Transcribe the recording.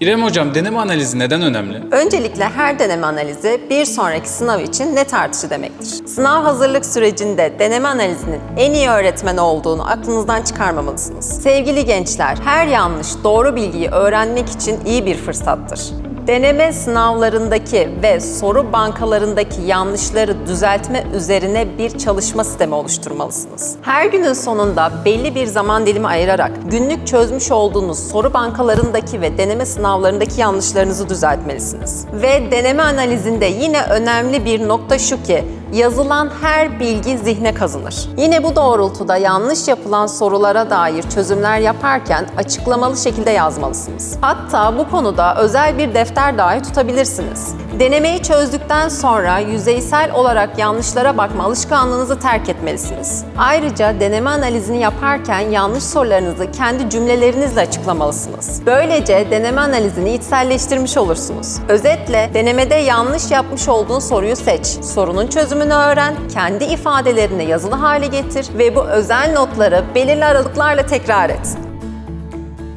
İrem Hocam deneme analizi neden önemli? Öncelikle her deneme analizi bir sonraki sınav için net artışı demektir. Sınav hazırlık sürecinde deneme analizinin en iyi öğretmen olduğunu aklınızdan çıkarmamalısınız. Sevgili gençler, her yanlış doğru bilgiyi öğrenmek için iyi bir fırsattır. Deneme sınavlarındaki ve soru bankalarındaki yanlışları düzeltme üzerine bir çalışma sistemi oluşturmalısınız. Her günün sonunda belli bir zaman dilimi ayırarak günlük çözmüş olduğunuz soru bankalarındaki ve deneme sınavlarındaki yanlışlarınızı düzeltmelisiniz. Ve deneme analizinde yine önemli bir nokta şu ki yazılan her bilgi zihne kazınır. Yine bu doğrultuda yanlış yapılan sorulara dair çözümler yaparken açıklamalı şekilde yazmalısınız. Hatta bu konuda özel bir defter dahi tutabilirsiniz. Denemeyi çözdükten sonra yüzeysel olarak yanlışlara bakma alışkanlığınızı terk etmelisiniz. Ayrıca deneme analizini yaparken yanlış sorularınızı kendi cümlelerinizle açıklamalısınız. Böylece deneme analizini içselleştirmiş olursunuz. Özetle denemede yanlış yapmış olduğun soruyu seç, sorunun çözümünü öğren, kendi ifadelerini yazılı hale getir ve bu özel notları belirli aralıklarla tekrar et.